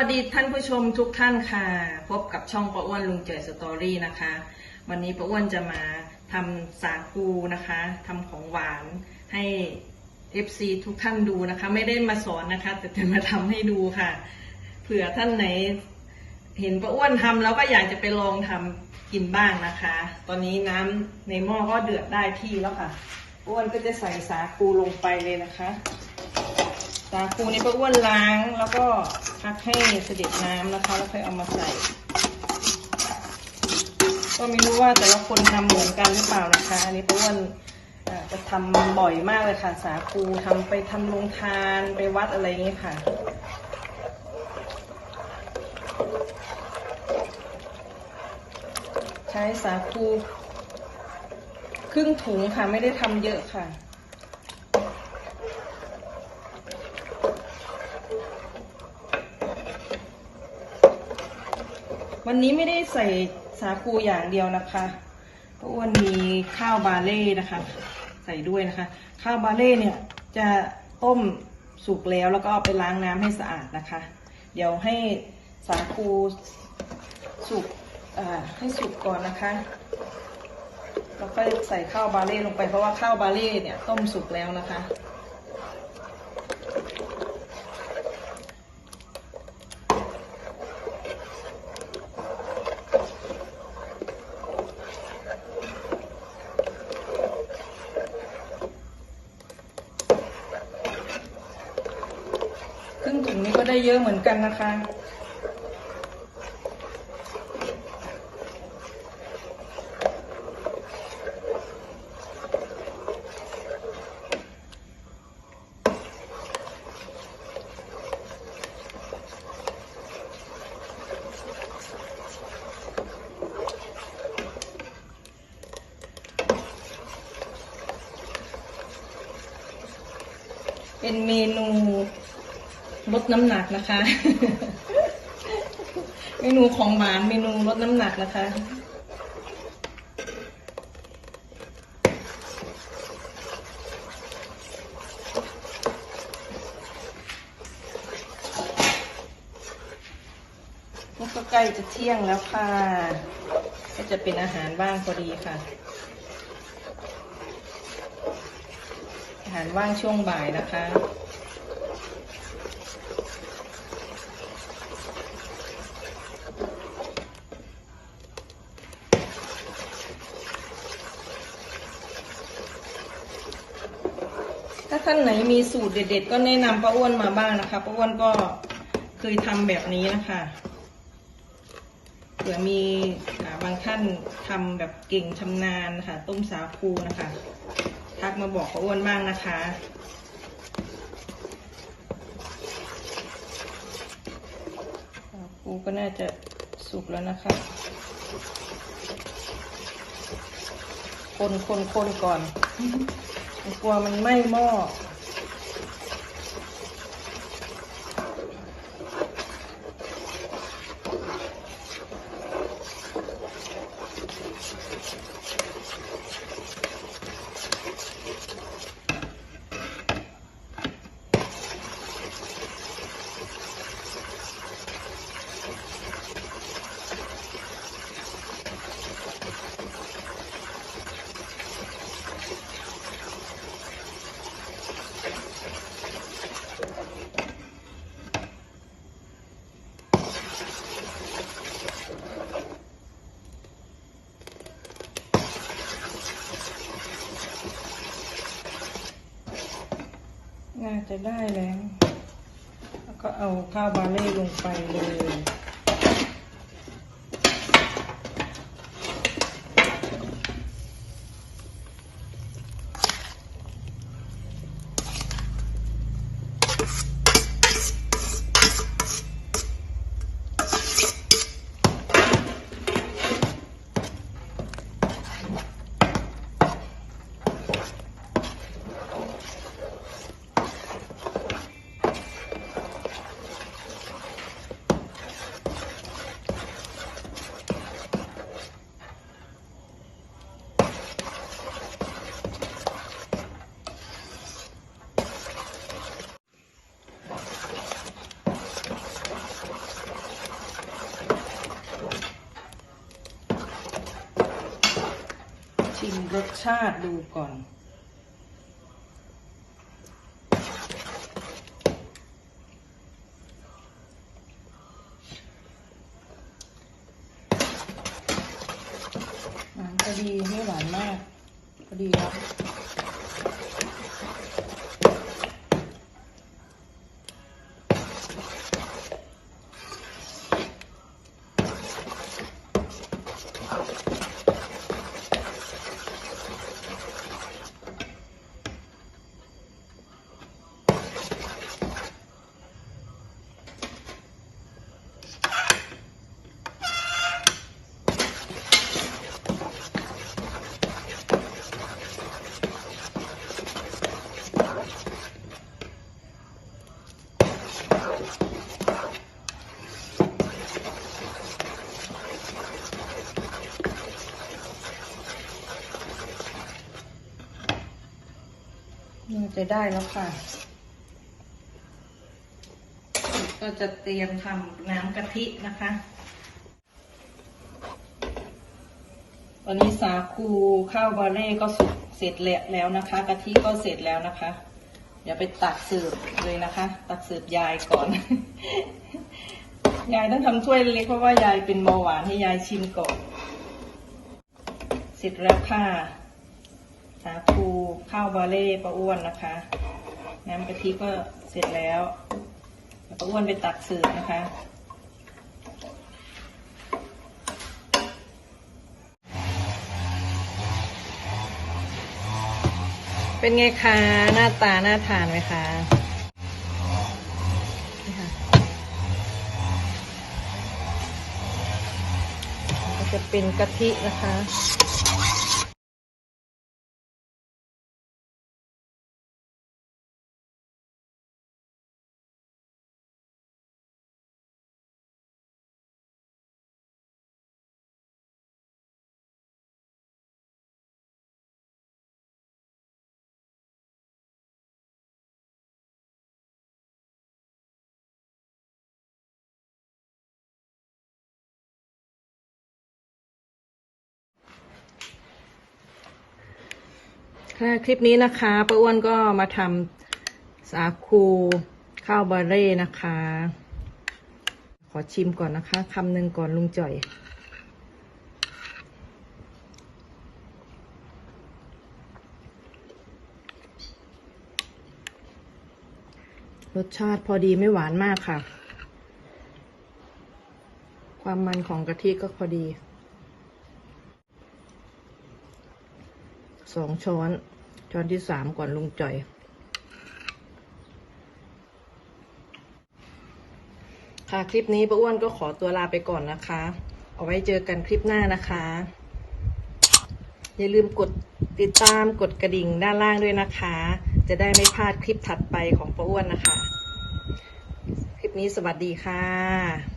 วัสดีท่านผู้ชมทุกท่านค่ะ พบกับช่องป้าอ้วนลุงเจยสตอรี่นะคะ วันนี้ป้าอ้วนจะมาทำสาคูนะคะทำของหวานให้ FC ทุกท่านดูนะคะ ไม่ได้มาสอนนะคะ แต่จะมาทำให้ดูค่ะ เผื่อท่านไหน เห็นป้าอ้วนทำแล้วก็อยากจะไปลองทำกินบ้างนะคะ ตอนนี้น้ำในหม้อก็เดือดได้ที่แล้วค่ะป้าอ้วนก็จะใส่สาคูลงไปเลยนะคะาคูนี่ป้าอ้วนล้างแล้วก็พักให้เสด็จน้ำนะคะ แล้วค่อยเอามาใส่ ก็ไม่รู้ว่าแต่ละคนทำเหมือนกันหรือเปล่านะคะ อันนี้ป้าอ้วนจะทำบ่อยมากเลยค่ะ สาคูทำไปทำโรงทานไปวัดอะไรอย่างนี้ค่ะใช้สาคูครึ่งถุงค่ะ ไม่ได้ทำเยอะค่ะ วันนี้ไม่ได้ใส่สาคูอย่างเดียวนะคะเพราะอ้วนมีข้าวบาเล่นะคะ ใส่ด้วยนะคะ ข้าวบาเล่เนี่ยจะต้มสุกแล้วแล้วก็เอาไปล้างน้ำให้สะอาดนะคะ เดี๋ยวให้สาคูสุกให้สุกก่อนนะคะแล้วก็ใส่ข้าวบาเล่ลงไปเพราะว่าข้าวบาเล่เนี่ยต้มสุกแล้วนะคะ ครึ่งถุงนี้ก็ได้ เยอะเหมือนกันนะคะ เป็นเมนู ลดน้ำหนักนะคะ เมนูของหวานเมนูลดน้ำหนักนะคะนี่ก็ใกล้จะเที่ยงแล้วค่ะ ก็จะเป็นอาหารว่างพอดีค่ะ อาหารว่างช่วงบ่ายนะคะาท่านไหนมีสูตรเด็ด ๆ ก็แนะนำป้าอ้วนมาบ้างนะคะป้าอ้วนก็เคยทำแบบนี้นะคะเผื่อมีบางท่านทำแบบเก่งชำนาญนะคะต้มสาคูนะคะทักมาบอกป้าอ้วนบ้างนะคะสาคูก็น่าจะสุกแล้วนะคะคนคนคนก่อน กลัวมันไหม้หม้อ ได้แล้ว แล้วก็เอาข้าวบาเล่ลงไปเลย รสชาติดูก่อนหวานพอดีไม่หวานมาก พอดีแล้ว น่าจะได้แล้วค่ะ ก็จะเตรียมทำน้ำกะทินะคะ ตอนนี้สาคูข้าวบาเล่ก็สุกเสร็จแล้วนะคะ กะทิก็เสร็จแล้วนะคะ เดี๋ยวไปตักเสิร์ฟเลยนะคะ ตักเสิร์ฟยายก่อน ยายต้องทำถ้วยเล็กเพราะว่ายายเป็นเบาหวานให้ยายชิมก่อน เสร็จแล้วค่ะาคูข้าวบาเล่ปลาอ้วนนะคะ น้ำกะทิก็เสร็จแล้วปลาอ้วนไปตักเสิร์ฟนะคะ เป็นไงคะหน้าตาน่าทานไหมคะนี่ค่ะจะเป็นกะทินะคะ ค่ะคลิปนี้นะคะป้าอ้วนก็มาทำสาคูข้าวบาเร่นะคะ ขอชิมก่อนนะคะคำหนึ่งก่อนลุงจ่อย รสชาติพอดีไม่หวานมากค่ะ ความมันของกะทิก็พอดี สองช้อน ช้อนที่สามก่อนลุงจ่อย ค่ะคลิปนี้ป้าอ้วนก็ขอตัวลาไปก่อนนะคะ เอาไว้เจอกันคลิปหน้านะคะ อย่าลืมกดติดตามกดกระดิ่งด้านล่างด้วยนะคะ จะได้ไม่พลาดคลิปถัดไปของป้าอ้วนนะคะ คลิปนี้สวัสดีค่ะ